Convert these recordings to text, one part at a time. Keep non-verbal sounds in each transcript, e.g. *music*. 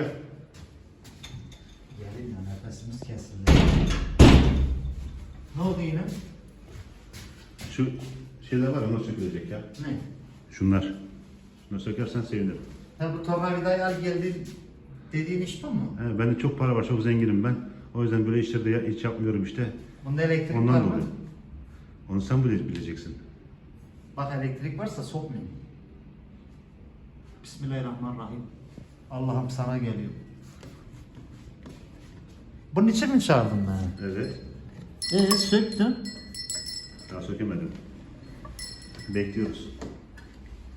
gel. Gelin ya nefesimiz kesildi. Ne oldu yine? Şu şeyler var onlar sökülecek ya. Ne? Şunlar. Şunu sökersen sevinirim. Ha bu tornavidayı al geldi dediğin iş bu mu? He, bende çok para var, çok zenginim ben. O yüzden böyle işleri de ya- hiç yapmıyorum işte. Bunda elektrik var Ondan mı? dolayı. Onu sen bile bileceksin. Bak elektrik varsa sokmayın. Bismillahirrahmanirrahim. Allah'ım sana geliyor. Bunun için mi çağırdın beni? Evet. Ee söktün. Daha sökemedim. Bekliyoruz.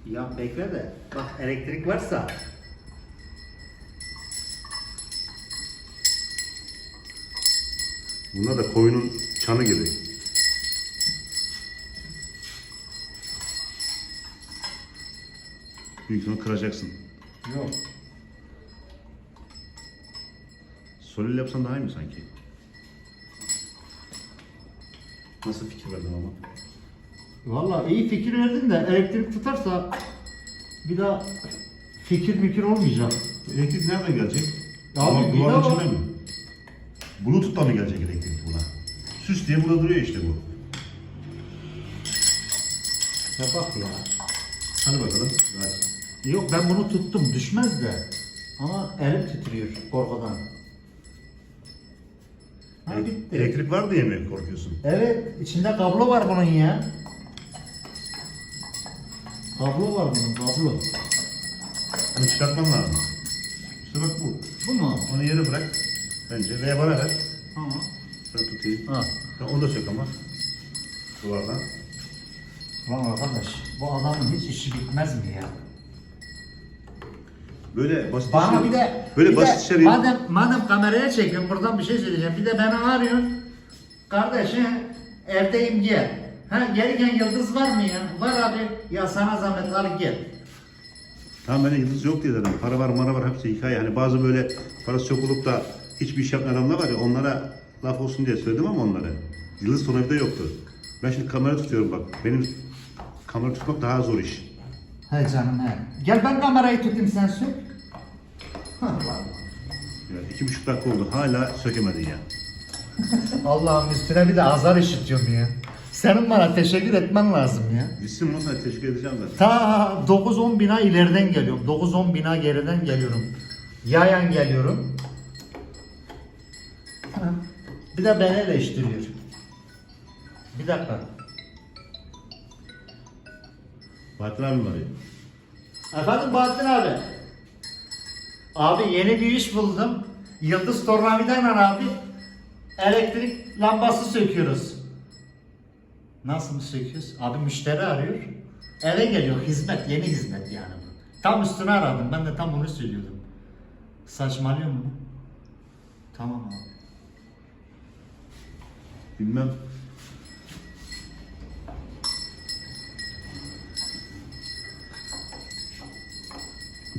Ya bekle de. Bak elektrik varsa. Bunlar da koyunun çanı gibi. Büyük ihtimal kıracaksın. Yok. Solil yapsan daha iyi mi sanki? Nasıl fikir verdin ama? Vallahi iyi fikir verdin de elektrik tutarsa bir daha fikir fikir olmayacak. Elektrik nereden gelecek? Ya Ama abi, duvarın içinde var. mi? Bluetooth'tan mı gelecek elektrik buna? Süs diye burada duruyor işte bu. Ya bak ya. Hadi bakalım. Ver. Yok ben bunu tuttum düşmez de. Ama elim titriyor korkudan. Ha. Elektrik var diye mi korkuyorsun? Evet içinde kablo var bunun ya. Kablo var bunun kablo. Bunu çıkartman lazım. İşte bak bu. Bu mu? Onu yere bırak. Bence. Veya bana ver. Tamam. Ben tutayım. Ha. Ya onu da sök ama. Duvardan. Lan arkadaş bu adamın hiç işi bitmez mi ya? Böyle basit Bana işleri- bir de böyle bir basit de, işleri madem madem kameraya çekiyorum buradan bir şey söyleyeceğim. Bir de beni arıyorsun. Kardeş he, evdeyim gel. Ha gelirken yıldız var mı ya? Var abi. Ya sana zahmet al gel. Tamam ben yıldız yok diye dedim. Para var mara var hepsi hikaye. Hani bazı böyle parası çok olup da hiçbir iş yapmayan adamlar var ya onlara laf olsun diye söyledim ama onları. Yıldız tornavida yoktu. Ben şimdi kamera tutuyorum bak. Benim kamera tutmak daha zor iş. He canım he. Gel ben kamerayı tutayım sen sür. Yani iki buçuk dakika oldu. Hala sökemedin ya. *laughs* Allah'ım üstüne bir de azar işitiyorum ya. Senin bana teşekkür etmen lazım ya. Gitsin bunu sana teşekkür edeceğim zaten. Ta 9-10 bina ileriden geliyorum. 9-10 bina geriden geliyorum. Yayan geliyorum. Bir de beni eleştiriyor. Bir dakika. Bahattin abim arıyor. Efendim Bahattin abi. Abi yeni bir iş buldum. Yıldız tornavidayla abi elektrik lambası söküyoruz. Nasıl mı söküyoruz? Abi müşteri arıyor. Eve geliyor hizmet, yeni hizmet yani bu. Tam üstüne aradım. Ben de tam onu söylüyordum. Saçmalıyor mu? Tamam abi. Bilmem.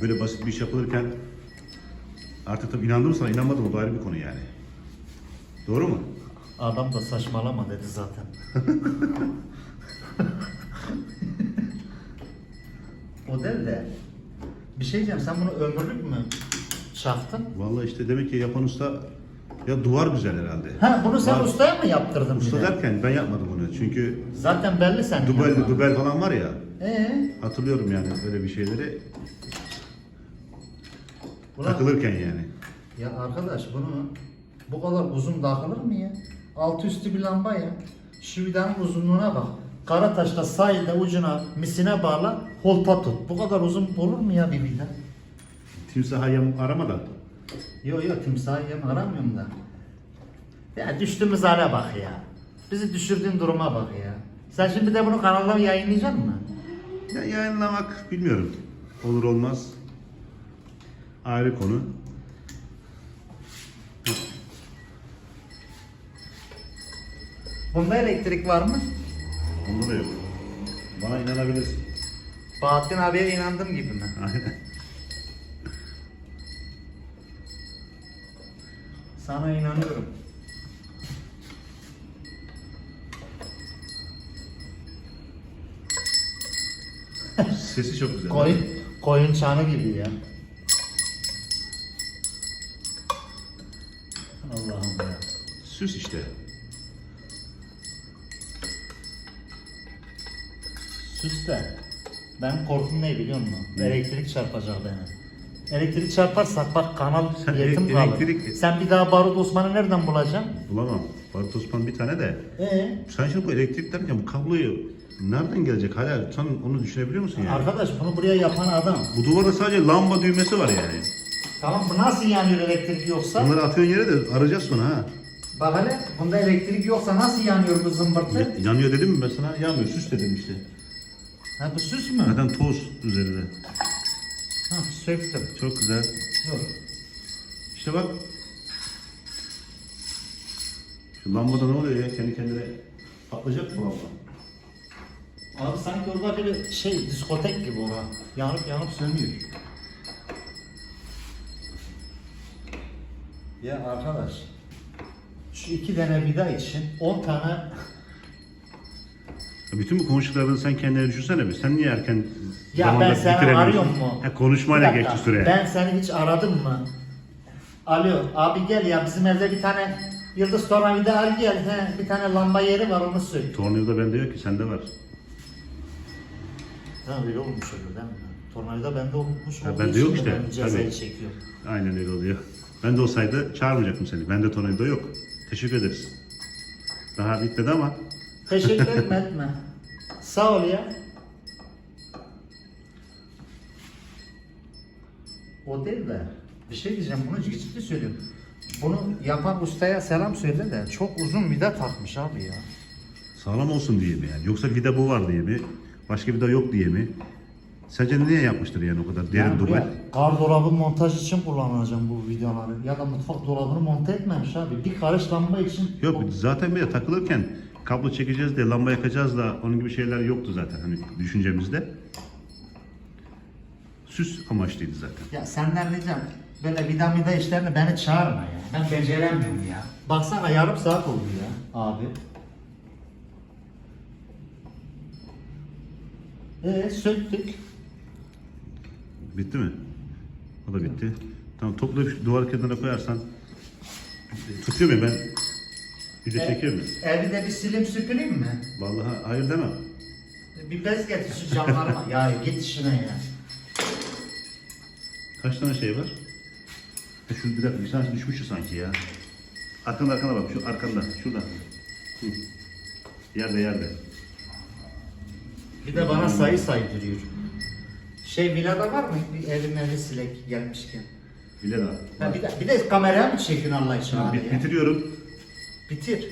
Böyle basit bir iş yapılırken artık tabii inandım sana inanmadım o da ayrı bir konu yani. Doğru mu? Adam da saçmalama dedi zaten. *laughs* o değil de bir şey diyeceğim sen bunu ömürlük mü çaktın? Vallahi işte demek ki yapan usta ya duvar güzel herhalde. Ha bunu sen Var. ustaya mı yaptırdın Usta bir de? derken ben yapmadım bunu çünkü Zaten belli senin dubel, dubel falan var ya Ee, hatırlıyorum yani öyle bir şeyleri ulan- takılırken yani. Ya arkadaş bunu bu kadar uzun takılır mı ya? Altı üstü bir lamba ya. Şu vidanın uzunluğuna bak. Karataş'ta sahilde ucuna misine bağla, holta tut. Bu kadar uzun olur mu ya bir vida? Timsah yem aramadan Yo yo timsahı yem aramıyorum da. Ya düştüğümüz hale bak ya. Bizi düşürdüğün duruma bak ya. Sen şimdi de bunu kanalda yayınlayacak mısın? ya yayınlamak bilmiyorum. Olur olmaz. Ayrı konu. Bunda elektrik var mı? Onda da yok. Bana inanabilirsin. Bahattin abiye inandım gibi mi? Aynen. Sana inanıyorum. Sesi çok güzel. Koyun, koyun çanı gibi ya. Süs işte. Süs de. Benim korkum ne biliyor musun? Elektrik çarpacak beni. Elektrik çarparsak bak kanal Sen yetim ele- kalır. elektrik- Sen bir daha Barut Osman'ı nereden bulacaksın? Bulamam. Barut Osman bir tane de. Ee? Sen şimdi bu elektrik derken bu kabloyu nereden gelecek hala? Sen onu düşünebiliyor musun yani? Arkadaş bunu buraya yapan adam. Bu duvarda sadece lamba düğmesi var yani. Tamam bu nasıl yanıyor elektrik yoksa? Bunları atıyorsun yere de arayacağız sonra ha. Bak hele bunda elektrik yoksa nasıl yanıyor bu zımbırtı? Ya- Yanıyor dedim mi ben sana? Yanmıyor. Süs dedim işte. Ha bu süs mü? Zaten toz üzerinde. Ha söktüm. Çok güzel. Dur. İşte bak. Şu lambada ne oluyor ya? Kendi kendine patlayacak bu lamba. Abi sanki orada bir şey diskotek gibi orada. Yanıp yanıp sönüyor. Ya arkadaş. Şu iki tane vida için 10 tane Bütün bu konuştuklarını sen kendine düşünsene bir. Sen niye erken Ya ben seni arıyorum mu? Ha, konuşmayla Bir dakika, geçti süre. Ben seni hiç aradım mı? Alo abi gel ya bizim evde bir tane yıldız tornavida al gel. He, bir tane lamba yeri var onu sök. Tornavida bende yok ki sende var. Ha öyle olmuş öyle değil mi? Tornavida bende olmuş Ha, olduğu bende için yok de işte, ben cezayı tabii. çekiyorum. Aynen öyle oluyor. Bende olsaydı çağırmayacaktım seni. Bende tornavida yok. Teşekkür ederiz. Daha bitmedi ama. Teşekkür etme *laughs* etme. Sağ ol ya. O değil de bir şey diyeceğim bunu ciddi söylüyorum. Bunu yapan ustaya selam söyle de çok uzun vida takmış abi ya. Sağlam olsun diye mi yani? Yoksa vida bu var diye mi? Başka vida yok diye mi? Sence niye yapmıştır yani o kadar derin Yani duvar? buraya gardırobı montaj için kullanacağım bu videoları. Ya da mutfak dolabını monte etmemiş abi. Bir karış lamba için. Yok zaten bir de takılırken kablo çekeceğiz de lamba yakacağız da onun gibi şeyler yoktu zaten hani düşüncemizde. Süs amaçlıydı zaten. Ya senden ricam böyle vida vida işlerini beni çağırma ya. Ben beceremiyorum ya. Baksana yarım saat oldu ya abi. Ee söktük. Bitti mi? O da bitti. Tamam toplayıp duvar kenarına koyarsan tutuyor mu ben? Video E- çekiyor mu? Evi de bir silim süpüreyim mi? Vallahi hayır demem. Bir bez getir şu camlarıma. ya git işine ya. Kaç tane şey var? E şu bir dakika bir tanesi düşmüştü sanki ya. Arkanda arkana bak şu arkanda şurada. Hı. Yerde yerde. Bir de bana sayı saydırıyor. Şey villada var mı? Bir evin evi silek gelmişken. Ha, bir, de, bir de kameraya mı çekiyorsun Allah için ya? bitiriyorum. Bitir.